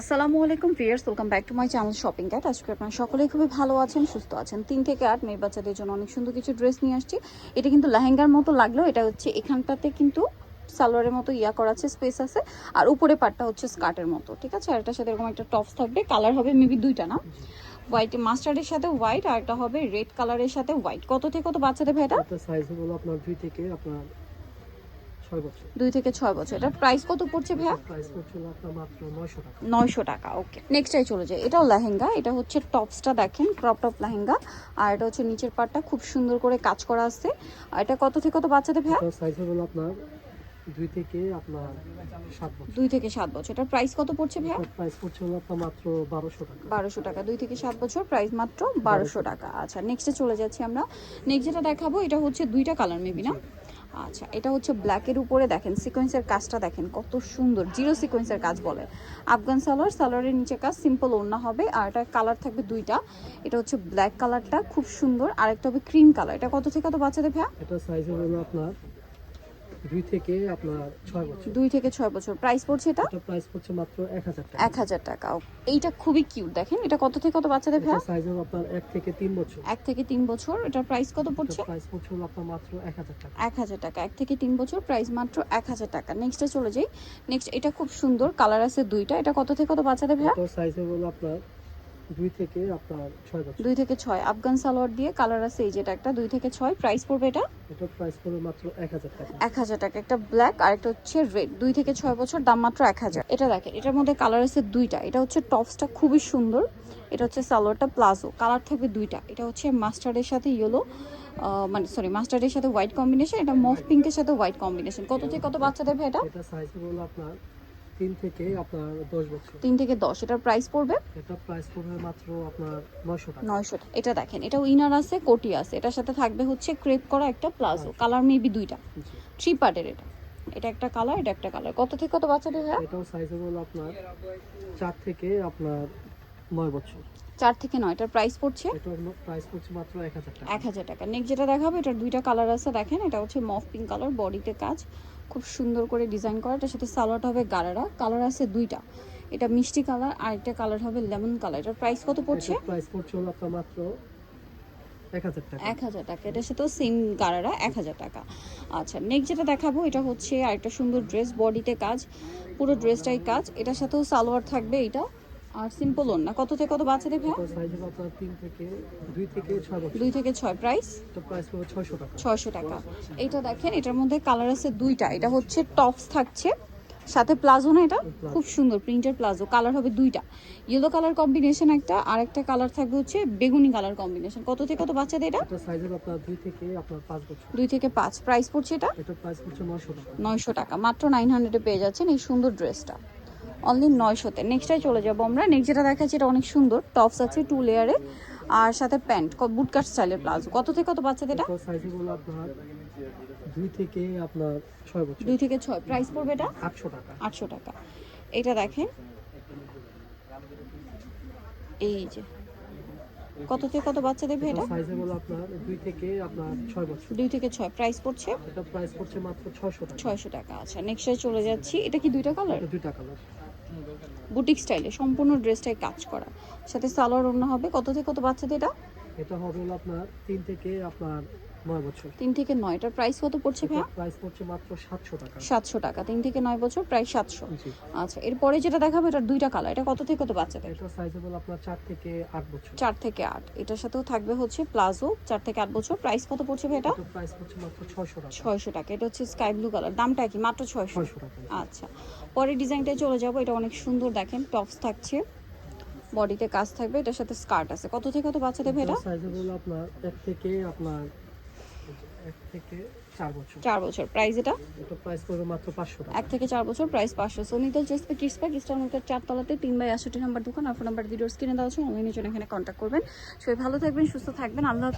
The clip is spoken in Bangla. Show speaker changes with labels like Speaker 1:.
Speaker 1: আসসালামু আলাইকুম viewers welcome back to my channel shopping cat আজকে আপনারা সকলেই খুবই ভালো আছেন, সুস্থ আছেন। তিন থেকে আট মেয়ে বাচ্চাদের জন্য অনেক সুন্দর কিছু ড্রেস নিয়ে আসছি। এটা কিন্তু লেহেঙ্গার মতো লাগল এটা হচ্ছে এখানটাতে কিন্তু সালোয়ারের মতো ইয়া করা আছে, স্পেস আছে। আর উপরে পাটটা হচ্ছে স্কার্টের মতো, ঠিক আছে? আর এটার সাথে এরকম একটা টপস থাকবে, কালার হবে মেবি দুইটা না? হোয়াইট মাস্টার্ডের সাথে হোয়াইট আর একটা হবে রেড কালারের সাথে হোয়াইট কত থেকে কত বাচ্চাদের ভাইটা
Speaker 2: সাইজ হলো আপনার দুই থেকে আপনার
Speaker 1: দুই থেকে ছয় বছর। এটা প্রাইস কত পড়ছে ভাইয়া?
Speaker 2: নয়শো টাকা।
Speaker 1: ওকে নেক্সটাই চলে যায় এটাও লেহেঙ্গা এটা হচ্ছে টপসটা দেখেন ক্রপ টপ লেহেঙ্গা। আর এটা হচ্ছে নিচের পাটটা খুব সুন্দর করে কাজ করা আছে। আর এটা কত থেকে কত বাচ্চাদের ভাইয়া?
Speaker 2: সাইজ হলো আপনার দুই থেকে আপনার সাত বছর।
Speaker 1: দুই থেকে সাত বছর। এটার প্রাইস কত পড়ছে ভাইয়া?
Speaker 2: প্রাইস পড়ছে হলো আপনার মাত্র বারোশো টাকা।
Speaker 1: বারোশো টাকা। দুই থেকে সাত বছর প্রাইস মাত্র বারোশো টাকা। আচ্ছা নেক্সটে চলে যাচ্ছি আমরা। নেক্সট যেটা দেখাবো এটা হচ্ছে দুইটা কালার মেবি না? আচ্ছা এটা হচ্ছে ব্ল্যাকের উপরে দেখেন সিকোয়েন্সের কাজটা দেখেন, কত সুন্দর জিরো সিকোয়েন্সের কাজ বলে। আফগান সালোয়ার, সালোয়ারের নিচে কাজ সিম্পল ওড়না হবে, আর এটা কালার থাকবে দুইটা। এটা হচ্ছে ব্ল্যাক কালারটা খুব সুন্দর। আর একটা হবে ক্রিম কালার এটা কত থেকে কত বাচ্চাদের ভাইয়া?
Speaker 2: এটা সাইজ হবে আপনার দুই থেকে আপনার ছয় বছর।
Speaker 1: দুই থেকে ছয় বছর। প্রাইস পড়ছে এটা?
Speaker 2: প্রাইস পড়ছে মাত্র এক হাজার টাকা।
Speaker 1: এক হাজার টাকা। এইটা খুবই কিউট দেখেন। এটা কত থেকে কত বাচ্চাদের ভাইয়া?
Speaker 2: সাইজ আপনার এক থেকে তিন বছর।
Speaker 1: এক থেকে তিন বছর। এটার প্রাইস কত পড়ছে?
Speaker 2: প্রাইস পড়ছে হলো আপনার মাত্র এক হাজার টাকা।
Speaker 1: এক হাজার টাকা। এক থেকে তিন বছর প্রাইস মাত্র এক হাজার টাকা। নেক্সটে চলে যাই। নেক্সট এটা খুব সুন্দর। কালার আছে দুইটা। এটা কত থেকে কত বাচ্চাদের ভাইয়া?
Speaker 2: সাইজ হলো আপনার দুই থেকে আপনার ছয় বছর।
Speaker 1: দুই থেকে ছয়। আফগান সালোয়ার দিয়ে কালার আছে এই যেটা একটা দুই থেকে ছয়। প্রাইস পড়বে এটা?
Speaker 2: এটা প্রাইস পড়বে মাত্র এক হাজার টাকা।
Speaker 1: এক হাজার টাকা। একটা ব্ল্যাক আর একটা হচ্ছে রেড দুই থেকে ছয় বছর দাম মাত্র এক হাজার। এটা দেখেন এটার মধ্যে কালার আছে দুইটা। এটা হচ্ছে টপসটা খুবই সুন্দর। এটা হচ্ছে সালোয়ারটা প্লাজো। কালার থাকবে দুইটা। এটা হচ্ছে মাস্টার্ডের সাথে ইয়েলো মানে সরি মাস্টার্ডের সাথে হোয়াইট কম্বিনেশন এটা মফ পিঙ্কের সাথে হোয়াইট কম্বিনেশন কত থেকে কত বাচ্চাদের ভাই এটা?
Speaker 2: এটা সাইজ হলো আপনার তিন থেকে আপনার দশ বছর।
Speaker 1: তিন থেকে দশ এটার প্রাইস পড়বে?
Speaker 2: এটা প্রাইস পড়বে মাত্র আপনার নয়শো টাকা।
Speaker 1: নয়শো এটা দেখেন এটা উইনার আছে কোটি আছে। এটার সাথে থাকবে হচ্ছে ক্রেপ করা একটা প্লাজো কালার মেবি দুইটা। থ্রি পার্টের এটা। এটা একটা কালার এটা একটা কালার কত থেকে কত বাচ্চাদের ভাইয়া?
Speaker 2: এটাও সাইজ হলো আপনার চার থেকে আপনার নয় বছর।
Speaker 1: চার থেকে নয় এটার প্রাইস পড়ছে?
Speaker 2: এটার প্রাইস পড়ছে মাত্র এক হাজার টাকা।
Speaker 1: এক হাজার টাকা। নেক্সট যেটা দেখাবো এটার দুইটা কালার আছে দেখেন। এটা হচ্ছে মফ পিঙ্ক কালার বডিতে কাজ। খুব সুন্দর করে ডিজাইন করা। এটার সাথে সালোয়ারটা হবে গারারা। কালার আছে দুইটা। এটা মিষ্টি কালার আর একটা কালার হবে লেমন কালার। এটার প্রাইস কত পড়ছে?
Speaker 2: প্রাইস পড়ছে হলো আপনার মাত্র এক হাজার টাকা।
Speaker 1: এটার সাথেও সেম গারারা এক হাজার টাকা। আচ্ছা নেক্সট যেটা দেখাবো এটা হচ্ছে আরেকটা সুন্দর ড্রেস বডিতে কাজ। পুরো ড্রেসটাই কাজ। এটার সাথেও সালোয়ার থাকবে এটা আর সিম্পল না। কত থেকে কত বাচ্চাদের
Speaker 2: এটার সাইজ আপনার তিন থেকে দুই থেকে ছয় বছর।
Speaker 1: দুই থেকে ছয় প্রাইস
Speaker 2: এটা প্রাইস পড়বে ছয়শো টাকা।
Speaker 1: ছয়শো টাকা। এইটা দেখেন এটার মধ্যে কালার আছে দুইটা। এটা হচ্ছে টপস থাকছে। সাথে প্লাজো না এটা? খুব সুন্দর প্রিন্টের প্লাজো। কালার হবে দুইটা। ইয়েলো কালার কম্বিনেশন একটা আর একটা কালার থাকবে হচ্ছে বেগুনি কালার কম্বিনেশন কত থেকে কত বাচ্চাদের এটা?
Speaker 2: এটা সাইজ আপনার দুই থেকে আপনার পাঁচ বছর।
Speaker 1: দুই থেকে পাঁচ। প্রাইস পড়ছে এটা?
Speaker 2: এটার প্রাইস পড়ছে নয়শো টাকা।
Speaker 1: নয়শো টাকা। মাত্র নাইন হান্ড্রেডে পেয়ে যাচ্ছেন এই সুন্দর ড্রেসটা অনলি নয়শোতে। নেক্সটটাই চলে যাব আমরা। নেক্সট যেটা দেখাচ্ছি এটা অনেক সুন্দর। টপস আছে টু লেয়ারে আর সাথে প্যান্ট বুটকাট স্টাইলের প্লাজো কত থেকে কত বাচ্চাদের এটা
Speaker 2: দুই থেকে আপনার ছয় বছর।
Speaker 1: দুই থেকে ছয়। প্রাইস পড়বে এটা?
Speaker 2: আটশো টাকা।
Speaker 1: আটশো টাকা। এটা দেখেন। এই যে। কত থেকে কত বাচ্চা দেবে এটা?
Speaker 2: সাইজ হলো আপনার দুই থেকে আপনার ছয় বছর।
Speaker 1: দুই থেকে ছয়। প্রাইস পড়ছে?
Speaker 2: এটা প্রাইস পড়ছে মাত্র ছয়শো টাকা।
Speaker 1: ছয়শো টাকা। আচ্ছা নেক্সটে চলে যাচ্ছি। এটা কি দুইটা কালার
Speaker 2: দুইটা কালার
Speaker 1: বুটিক স্টাইলে সম্পূর্ণ ড্রেসটাই কাজ করা। সাথে সালোয়ার ওড়না হবে। কত থেকে কত বাচ্চাদের এটা?
Speaker 2: এটা হবে আপনার তিন থেকে আপনার নয় বছর।
Speaker 1: তিন থেকে নয় এটার প্রাইস কত পড়ছে ভাইয়া?
Speaker 2: প্রাইস পড়ছে মাত্র সাতশো টাকা।
Speaker 1: সাতশো টাকা তিন থেকে নয় বছর প্রায় সাতশো।
Speaker 2: জি।
Speaker 1: আচ্ছা এরপরে যেটা দেখাবো এটার দুইটা কালার এটা কত থেকে কত বাচ্চাদের?
Speaker 2: এটা সাইজ হলো আপনার চার থেকে আট বছর।
Speaker 1: চার থেকে আট এটার সাথেও থাকবে হচ্ছে প্লাজো চার থেকে আট বছর। প্রাইস কত পড়ছে ভাই এটা?
Speaker 2: প্রাইস পড়ছে মাত্র ছয়শো টাকা।
Speaker 1: ছয়শো টাকা এটা হচ্ছে স্কাই ব্লু কালার দামটা কি? মাত্র ছয়শো।
Speaker 2: ছয়শো টাকা।
Speaker 1: আচ্ছা পরের ডিজাইনটায় চলে যাব এটা অনেক সুন্দর দেখেন টপস থাকছে। বডিতে কাজ থাকবে এটার সাথে স্কার্ট আছে। কত থেকে কত বাচ্চা দেবে এটা?
Speaker 2: সাইজ আপনার এক থেকে আপনার থেকে বছর।
Speaker 1: বছর। প্রাইস এটা?
Speaker 2: এটা প্রাইস পড়বে মাত্র পাঁচশো টাকা।
Speaker 1: এক থেকে চার বছর প্রাইস কিসপা কিস্টার চারতলাতে তিন বাই নাম্বার দোকান। আর ফোন নাম্বার ভিডিওস কিনে দেওয়া আছে। জন্য এখানে কন্ট্যাক্ট করবেন। সবাই ভালো থাকবেন সুস্থ থাকবেন। আল্লাহ।